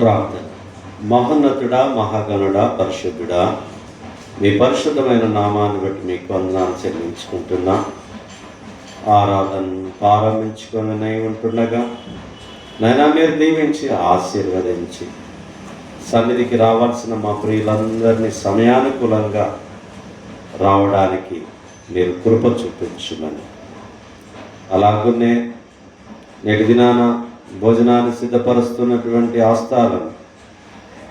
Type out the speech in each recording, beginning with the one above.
ప్రార్థన. మహోన్నతుడా మహాగణుడా పరిశుద్ధుడా మీ పరిశుద్ధమైన నామాన్ని బట్టి మీకు వందనాలు చెల్లించుకుంటున్నా. ఆరాధన ప్రారంభించుకొని ఉంటుండగా నైనా మీరు దీవించి ఆశీర్వదించి సన్నిధికి రావాల్సిన మా ప్రియులందరినీ సమయానుకూలంగా రావడానికి మీరు కృప చూపించమని. అలాగనే నేటి దినాన భోజనాన్ని సిద్ధపరుస్తున్నటువంటి ఆస్థాలను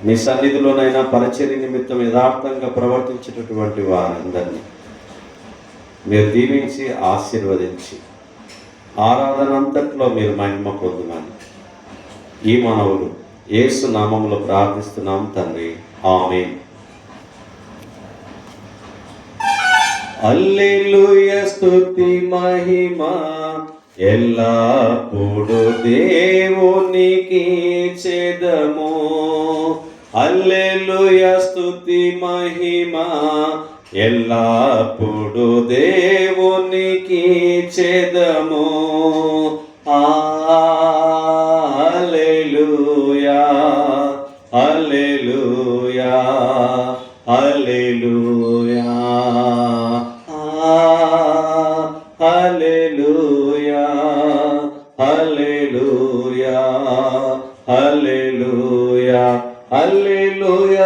మీ సన్నిధిలోనైనా పరిచర్య నిమిత్తం యథార్థంగా ప్రవర్తించేటటువంటి వారందరినీ మీరు దీవించి ఆశీర్వదించి ఆరాధన అంతట్లో మీరు మహిమ పొందుమని ఈ మానవులు ఏసు నామంలో ప్రార్థిస్తున్నాం తండ్రి. ఆమె అల్లెలుయ స్తుతి మహిమ. ఎల్లప్పుడు దేవునికి చెదము. అల్లెలుయ స్తుతి మహిమ. ఎల్లప్పుడు దేవునికి చెదము. ఆ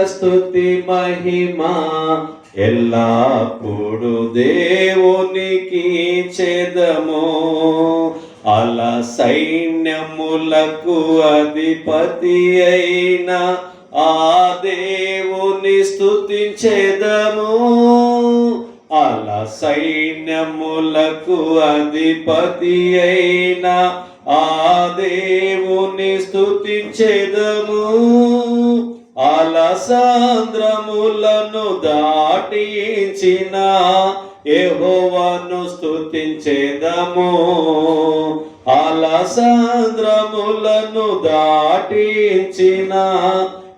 స్థుతి మహిమా ఎల్లప్పుడు దేవునికి చెదము? అలా సైన్యములకు అధిపతి అయిన ఆ దేవుని స్థుతించేదము? అలా సైన్యములకు అధిపతి అయిన ఆ దేవుని స్థుతించేదము? అలసాంద్రములను దాటించిన యెహోవాను స్తుతించెదము. అలసంద్రములను దాటించిన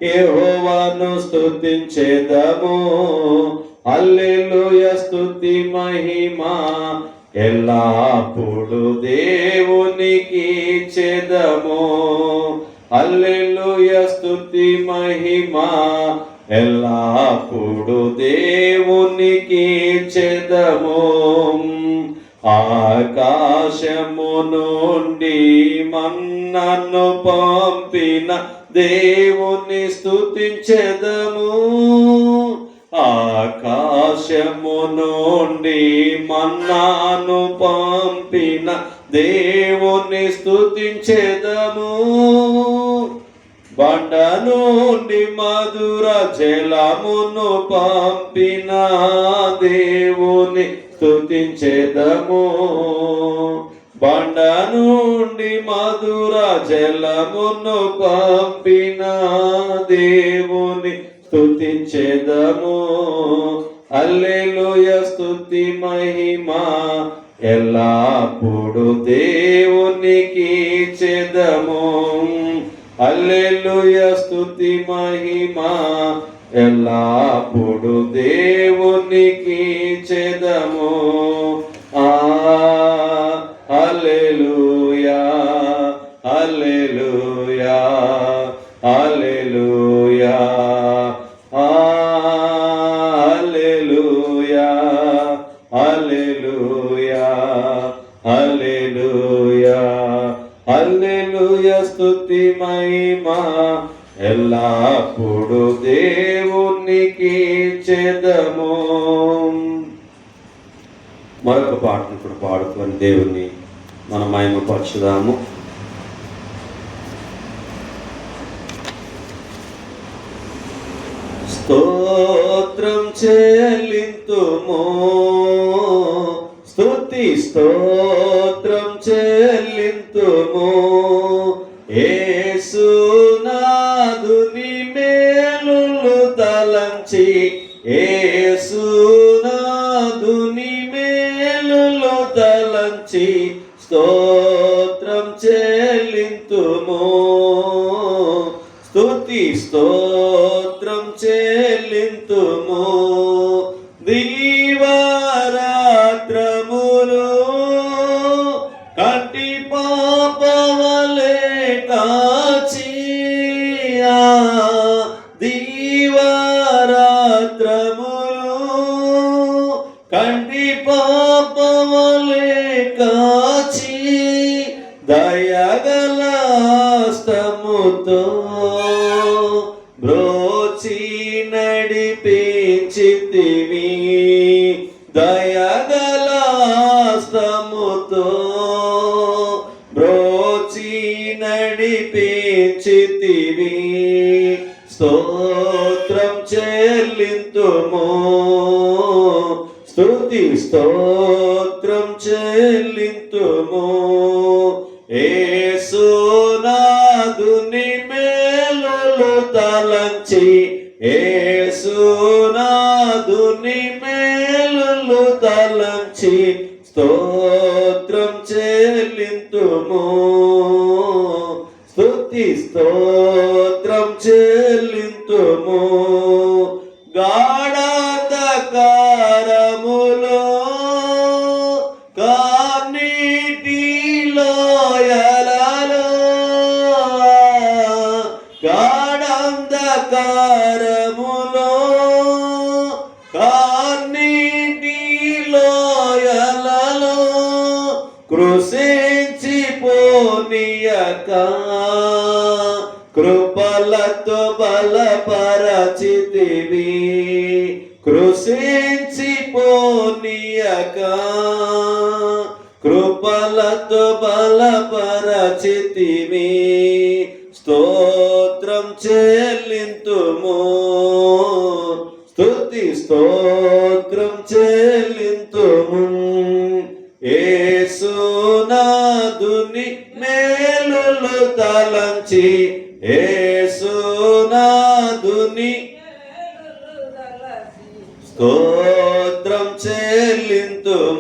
యెహోవాను స్తుతించెదము. అల్లెలుయ స్తుతి మహిమా. ఎల్లప్పుడు దేవునికి చెదము అల్లెలుయ స్తుతి మహిమా. ఎల్లప్పుడు దేవునికి చెదము. ఆకాశము నుండి మన్నను పంపిన దేవుని స్థుతించెదము ఆకాశము నుండి మన్నాను పంపిన దేవుని స్థుతించెదము బండ నుండి మధుర జలమును పంపిన దేవుని స్థుతించేదము బండ నుండి మధుర జలమును పంపిన దేవుని స్థుతించేదము అల్లెలుయ స్థుతి మహిమా. ఎల్లప్పుడు దేవునికి చెదము అల్లెలుయ స్థుతి మహిమా. ఎల్లప్పుడు దేవునికి చెదము. ఆ అల్లెలు పాడుకొని దేవుణ్ణి మన మహిమపరచుదాము. స్తోత్రం చెల్లింతుమో. స్తుతి స్తో స్తోత్రం స్తోత్రం చెల్లింతుము. స్తుతి స్తోత్రం చెల్లింతుము. పోనీయక కృపలతో బలపరచితివి. కృషించి పోనీయక కృపలతో బలపరచితివి.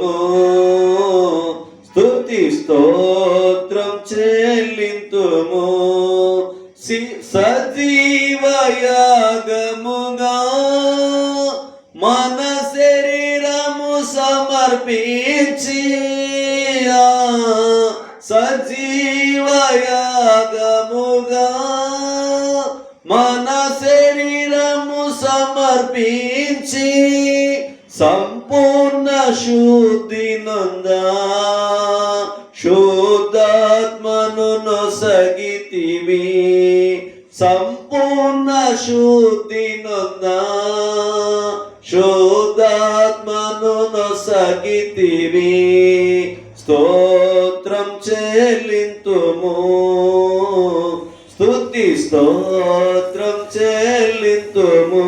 చెల్లింతుము స్థుతి స్తోత్రం చెల్లింతుము. సజీవయాగముగా మన శరీరము సమర్పించి సజీవయాగముగా మన శరీరము సమర్పించి సమ శుద్ధి నందా శుద్ధాత్మను నొసగితివి సంపూర్ణ శుద్ధి నందా శుద్ధాత్మను నొసగితివి స్తోత్రం చెల్లింతుము స్తుతి స్తోత్రం చెల్లింతుము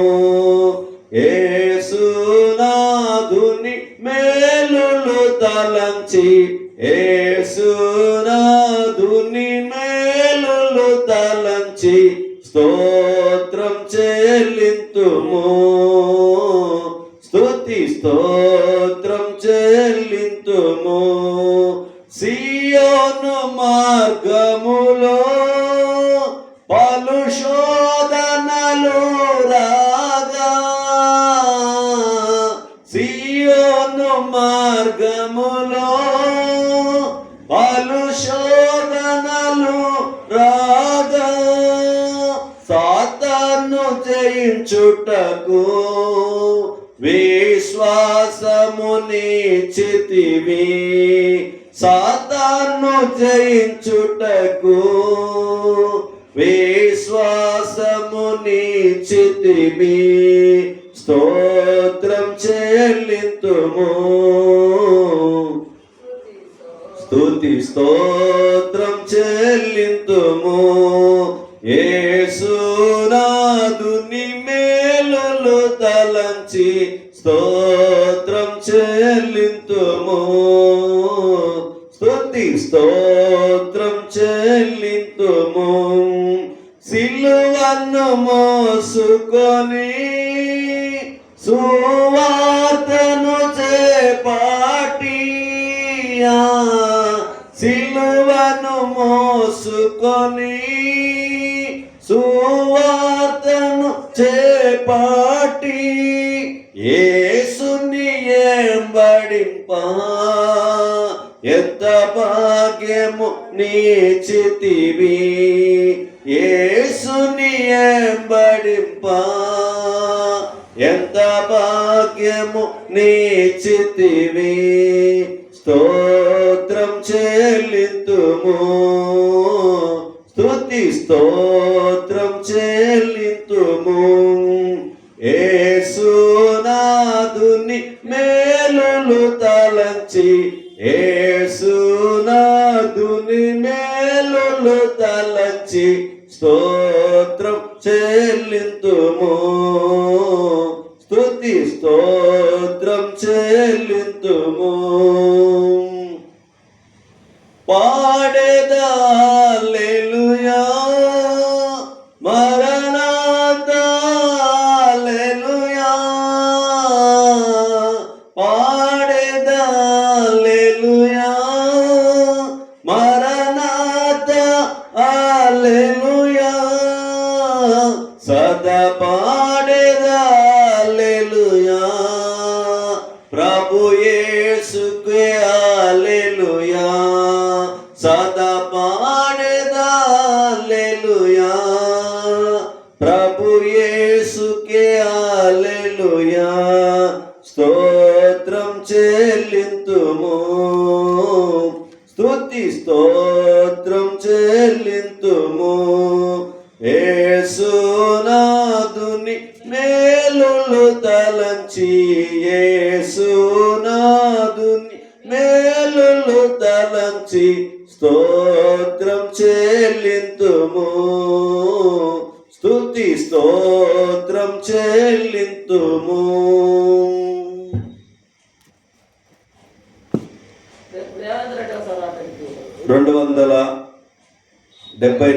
తలంచి ఏసునాదుని మేలులు తలంచి స్తోత్రం చెల్లింతుము. స్తుతి స్తోత్రం చెల్లింతుము. సియోను మా జయించుటకు విశ్వాసముని చితివి. సాతాను జయించుటకు విశ్వాసముని చితివి. స్తోత్రం చెల్లింతుము. స్తుతి స్తోత్రం చెల్లింతుము. ఏసునాదుని స్తోత్రం చెల్లింతుము. స్తుతి స్తోత్రం చెల్లింతుము. సిలువను మోసుకొని సువార్తను చేపాటి సిలువను మోసుకొని సువార్తను చేపాటి ಎತ್ತ ಭಾಗ್ಯಮು ನೀಚಿತಿವಿ ಏಸುನಿಯಂಬಡಿಂಪ ಎಂತ ಭಾಗ್ಯಮು ನೀಚಿತಿವಿ ಸ್ತೋತ್ರಂ ಚೆಲ್ಲಿತು ಸ್ತುತಿ ಸ್ತೋ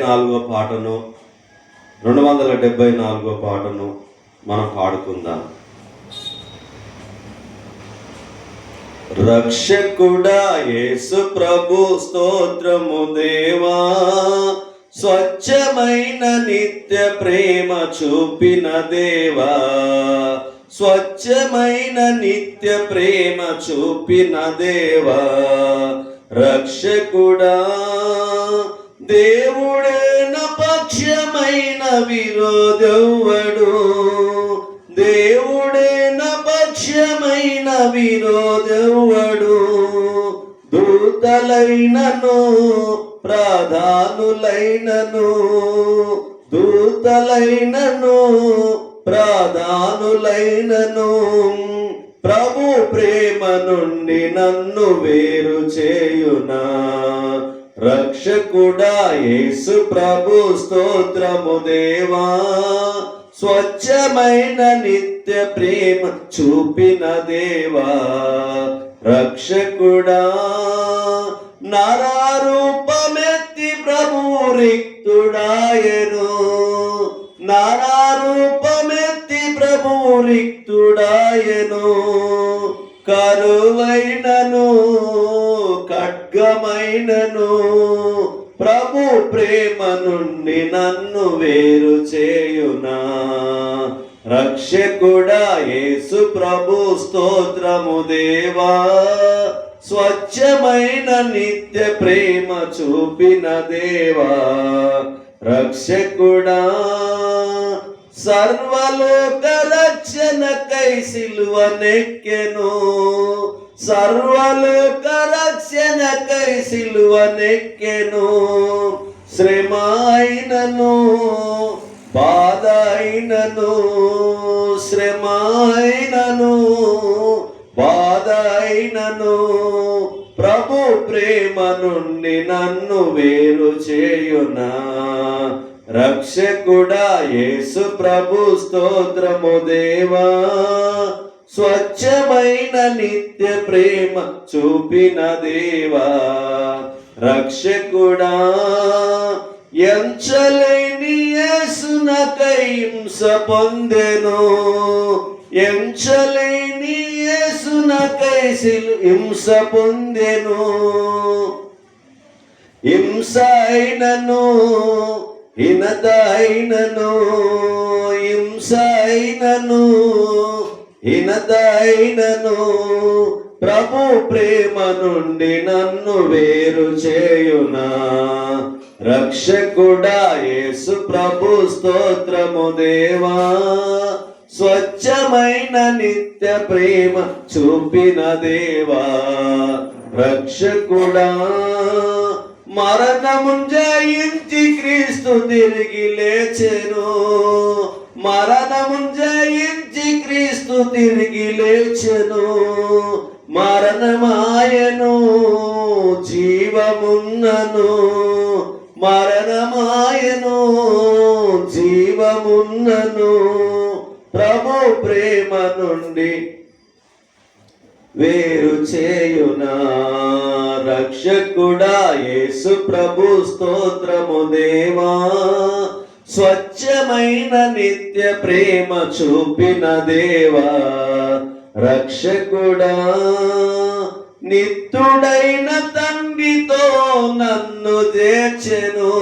నాలుగో పాటను రెండు వందల డెబ్బై నాలుగో పాటను మనం పాడుకుందాం. రక్షకుడా యేసు ప్రభు స్తోత్రము దేవా స్వచ్ఛమైన నిత్య ప్రేమ చూపిన దేవా స్వచ్ఛమైన నిత్య ప్రేమ చూపిన దేవా రక్షకుడా దేవుడేన పక్షమైన విరోధవడు దేవుడేన పక్షమైన విరోధవడు దూతలైనను ప్రాధానులైనను దూతలైనను ప్రాధానులైనను ప్రభు ప్రేమ నుండి నన్ను వేరు చేయునా. రక్షకుడా యేసు ప్రభు స్తోత్రము దేవా. స్వచ్ఛమైన నిత్య ప్రేమ చూపిన దేవా. రక్షకుడా నారారూపమెత్తి ప్రభు రిక్తుడాయను. నారారూపమెత్తి ప్రభు రిక్తుడాయను. కరువైనను మార్గమైనను ప్రభు ప్రేమ నుండి నన్ను వేరు చేయునా. రక్షకుడా యేసు ప్రభు స్తోత్రము దేవా. స్వచ్ఛమైన నిత్య ప్రేమ చూపిన దేవా. రక్షకుడా సర్వలోక రక్షణకై సిలువనెక్కెను సర్వలోక రక్షణకై సిలువనెక్కెను శ్రమ అయినను బాధ అయినను శ్రమ అయినను బాధ అయినను ప్రభు ప్రేమ నుండి నన్ను వేరు చేయునా. రక్షకుడా యేసు ప్రభు స్తోత్రము దేవా. స్వచ్ఛమైన నిత్య ప్రేమ చూపిన దేవా రక్షకుడా ఎంచలేని యేసునకై హింస పొందెను. ఎంచలేని యేసునకై హింస పొందెను. హింస అయినను హినత అయినను హింస అయినను ఇనదైనను ప్రభు ప్రేమ నుండి నన్ను వేరు చేయునా. రక్షకుడా యేసు ప్రభు స్తోత్రము దేవా. స్వచ్ఛమైన నిత్య ప్రేమ చూపిన దేవా. రక్షకుడా మరణము జయించి క్రీస్తు తిరిగి లేచెను. మరణము జయించి క్రీస్తు తిరిగి లేచెను మరణమాయను జీవమున్నను. మరణమాయను జీవమున్నను. ప్రభు ప్రేమ నుండి వేరు చేయునా రక్షకుడా యేసు ప్రభు స్తోత్రము దేవా. స్వచ్ఛ స్వచ్ఛమైన నిత్య ప్రేమ చూపిన దేవా రక్షకుడా నిత్యుడైన తండ్రితో నన్ను చేర్చెను.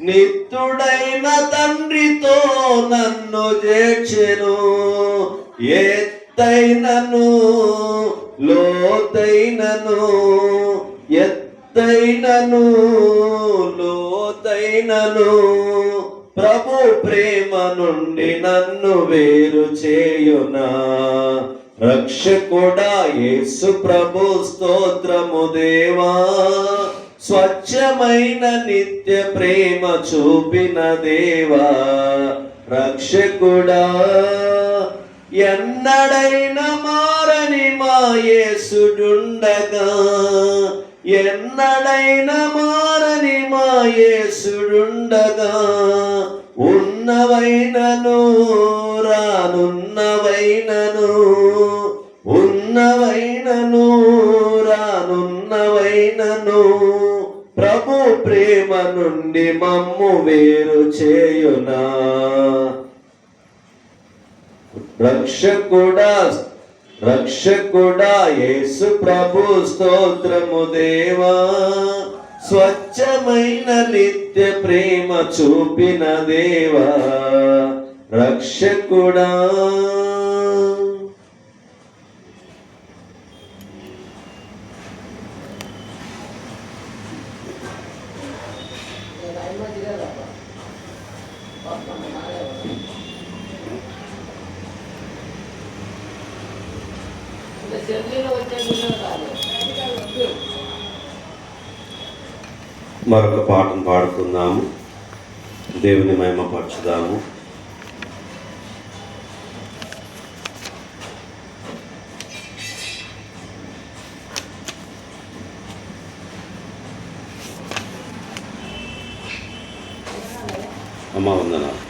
నిత్యుడైన తండ్రితో నన్ను చేర్చెను. ఎత్తైనను లోతైనను ఎత్తైనను లోతైనను. ప్రభు ప్రేమ నుండి నన్ను వేరు చేయునా. రక్షకుడా యేసు ప్రభు స్తోత్రము దేవా. స్వచ్ఛమైన నిత్య ప్రేమ చూపిన దేవా. రక్షకుడా ఎన్నడైన మారని మా యేసుడుండగా. ఎన్నడైన మారని మా యేసుడుండగా. ఉన్నవైనను రానున్నవైనను. ఉన్నవైనను రానున్నవైనను. ప్రభు ప్రేమ నుండి మమ్ము వేరు చేయునా. రక్షకుడా రక్షకుడా యేసు ప్రభు స్తోత్రము దేవా. స్వచ్ఛమైన నిత్య ప్రేమ చూపిన దేవా రక్షకుడా Thank you. మరొక పాటను పాడుకుందాము. దేవుని మహిమపరచుదాము. అమ్మ వందనాలు.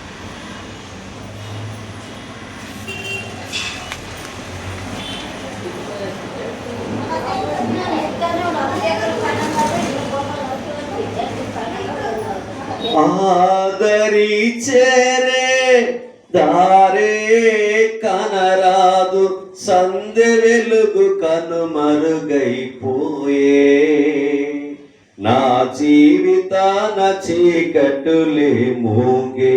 చీకటులే మూగే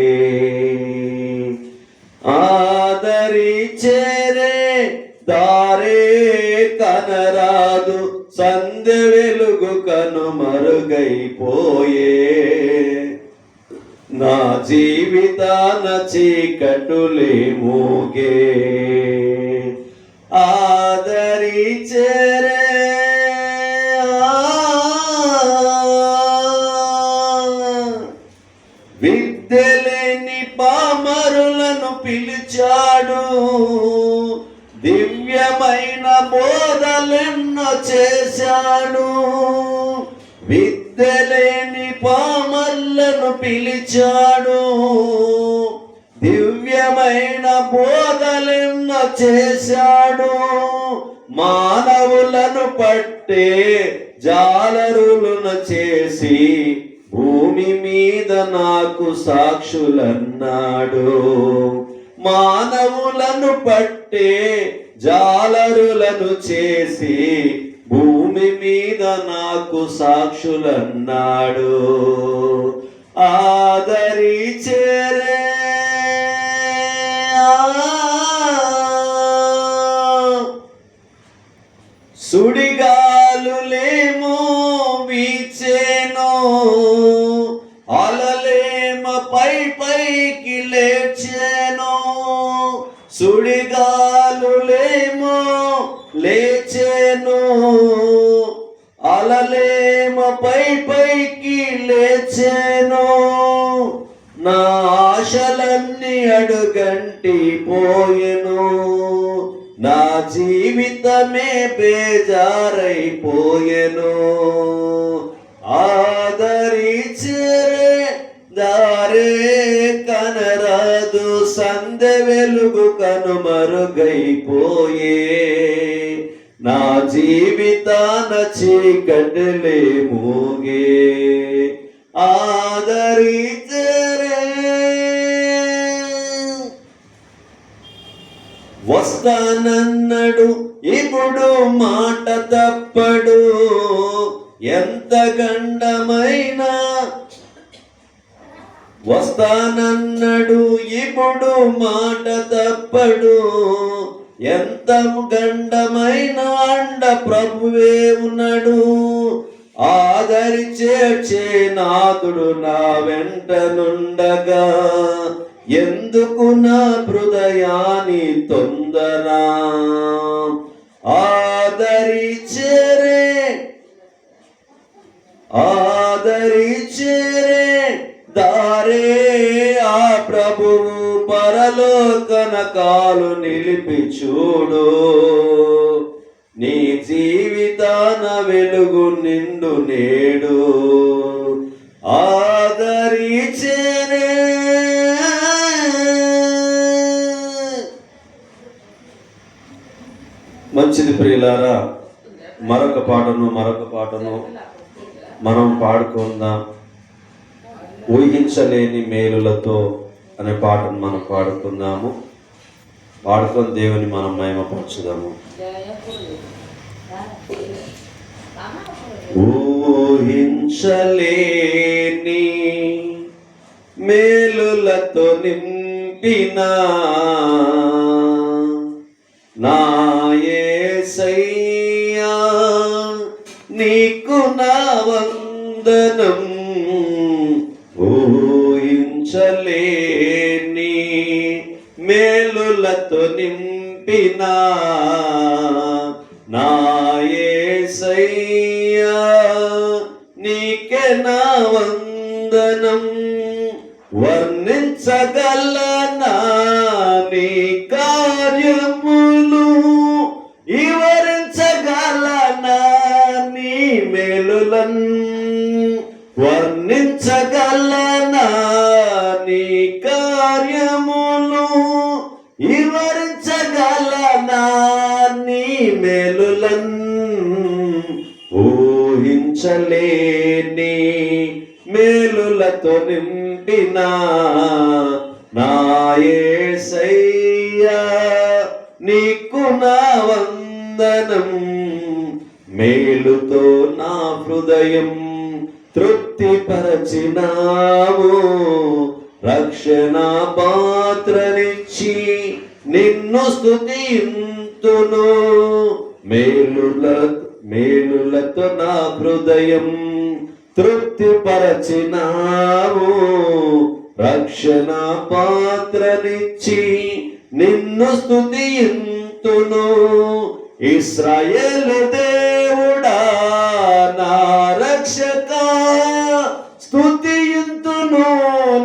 ఆదరిచేరే దారే కనరాదు సందె వెలుగు కను మరుగైపోయే నా జీవితాన చీకటులే మోగే దివ్యమైన బోధలెన్నో చేశాడు విద్యలేని పామర్లను పిలిచాడు. దివ్యమైన బోధలెన్నో చేశాడు. మానవులను పట్టే జాలరులను చేసి భూమి మీద నాకు సాక్షులన్నాడు. మానవులను పట్టే జాలరులను చేసి భూమి మీద నాకు సాక్షులన్నాడు. ఆదరి చేరే. సుడిగాలులేమో వీచేనో పోయెను నా ఆశలన్నీ అడుగంటి పోయెను. నా జీవితమే బేజారైపోయెను. ఆదరిచరే దారే కనరాదు. సందె వెలుగు కనుమరుగైపోయే నా జీవితాన చీకటిలే మోగే. ఆదరిచరే. వస్తానన్నాడు ఇప్పుడు మాట తప్పడు. ఎంత గండమైనా వస్తానన్నాడు ఇప్పుడు మాట తప్పడు. ఎంత గండమైన అండ ప్రభువే ఉన్నాడు. ఆదరి చేర్చే నాదుడు నా వెంట నుండగా. ఎందుకు నా హృదయాన్ని తొందర? ఆదరిచేరే ఆదరిచేరే దారే ఆ ప్రభువు పరలోకన కాలు నిలిపి చూడు. జీవితాన వెలుగు నిండు నేడు ఆదరించరే మంచిది ప్రియులారా మరొక పాటను మరొక పాటను మనం పాడుకుందాం. ఊహించలేని మేలులతో అనే పాటను మనం పాడుకుందాము. పాడుకొని దేవుని మనం మహిమపరచుదాము. ఊహించలేని మేలులతో నింపిన నా యేసయ్యా నీకు నా వందనం. ఊహించలేని మేలులతో నింపిన వందనం వర్ణించగలనా నీ కార్యములు? వివరించగలనా నీ మేలులన్? వర్ణించగలనా నీ కార్యములు? వివరించగలనా నీ మేలులన్? ఊహించలేని మేలులతో నిండిన నాయసయ్యా నీకు నా వందనం. మేలుతో నా హృదయం తృప్తిపరచినావు. రక్షణ పాత్రనిచ్చి నిన్ను స్తుతింతును. మేలులతో మేలులతో నా హృదయం తృప్తిపరచినావు. రక్షణ పాత్రనిచ్చి నిన్ను స్తుతింతును ఇస్రాయేలు దేవుడా నా రక్షక స్తుతింతును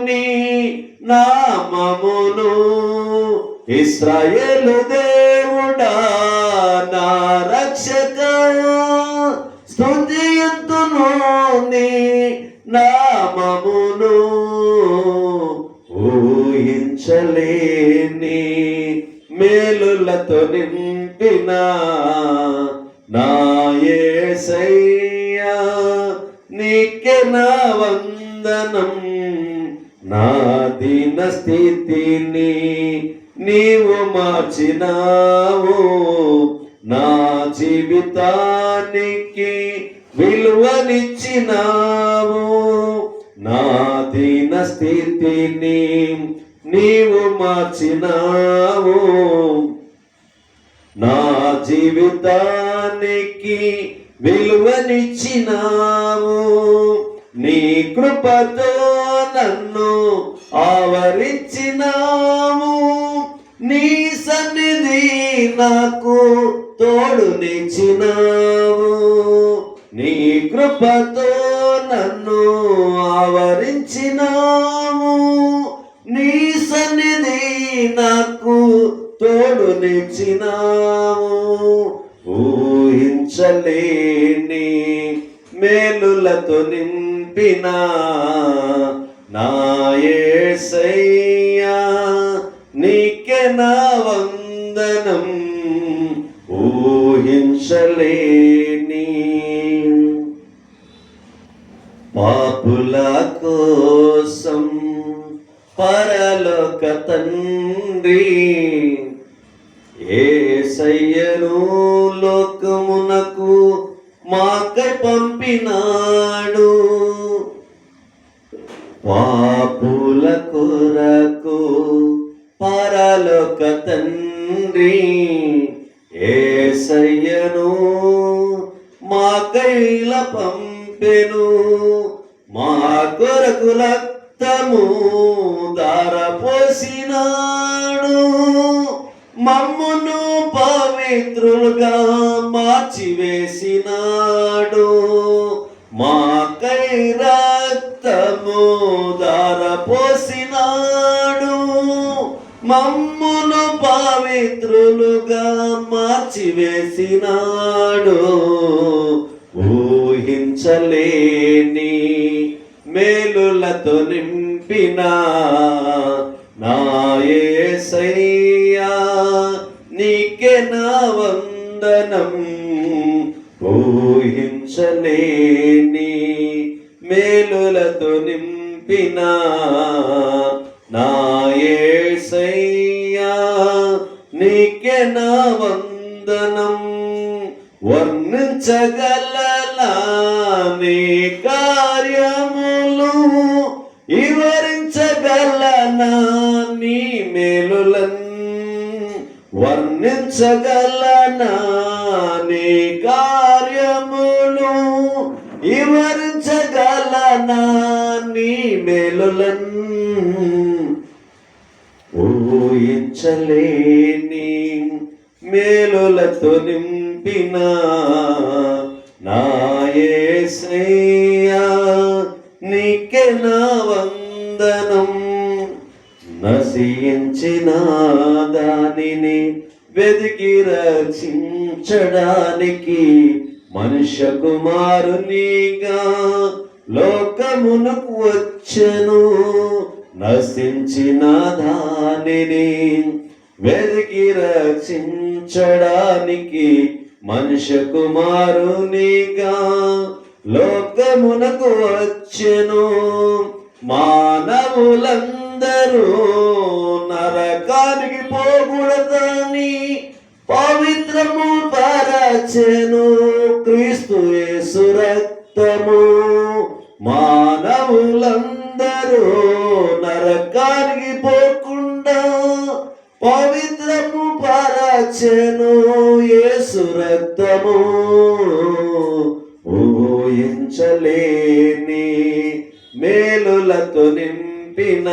నీ నామమును. ఇస్రాయేలు దేవుడా నా రక్షక. నీ నామమును ఊహించలేని మేలులతో నింపిన నాయసయ్యా నీకే నా వందనం. నా దీన స్థితిని నీవు మార్చినావు. నా జీవితానికి విలువనిచ్చినావు నా దీన స్థితిని నీవు మార్చినావు. నా జీవితానికి విలువనిచ్చినావు. నీ కృపతో నన్ను ఆవరించినావు. నీ సన్నిధి నాకు తోడునిచ్చినావు నీ కృపతో నన్ను ఆవరించినాము నీ సన్నిధి నాకు తోడు నిచ్చినాము ఊహించలేని మేలులతో నింపిన నా యేసయ్యా నీకే నా వందనం. ఊహించలే పాపుల కోసం పరలోక తండ్రి ఏసయ్యను లోకమునకు మాకై పంపినాడు. పాపుల కొరకు పరలోక తండ్రి ఏసయ్యను మాకైల పంపి పంపెను మా కొరకు రక్తము దారపోసినాడు మమ్మును పవిత్రులుగా మార్చివేసినాడు. మా కై రక్తము దారపోసినాడు మమ్మును పవిత్రులుగా మార్చివేసినాడు. ఊహించలేని మేలులతో నింపిన నాయసయ్యా నీకే నా వందనం. ఊహించలేని మేలులతో నింపిన నాయసయ్యా నీకే నా వందనం. వర్ణించగల నీ కార్యములు వివరించగలనా? నీ మేలులన్ వర్ణించగలనా? నీ కార్యములు వివరించగలనా? నీ మేలులన్ ఊహించలేని మేలులతో నింపిన నాయే యేసయ్యా నీకే వందనం? నశించిన దానిని వెతికి రక్షించడానికి మనుష్య కుమారునిగా లోకమునకు వచ్చను. నశించిన దానిని వెతికి రక్షించడానికి మనుష్య కుమారునిగా లోకమునకు వచ్చెను. మానవులందరూ నరకానికి పోకూడదని పవిత్రము పరచెను. క్రీస్తు యేసు రక్తము. మానవులందరూ నరకానికి పోకుండా పవిత్రము పరచెను. యేసు రక్తము. ఊహించలేని మేలులతో నింపిన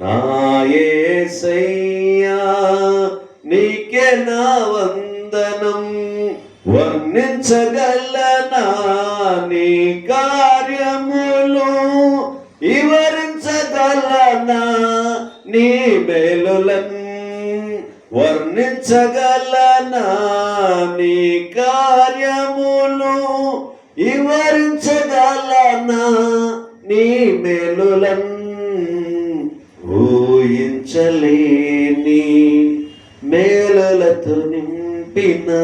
నాయసయ్యా నీకే నా వందనం. వర్ణించగలనా నీ కార్యములు? వివరించగలనా నీ మేలులను? వర్ణించగలనా నీ కార్య ఊహించలేని మేలులతో నింపినా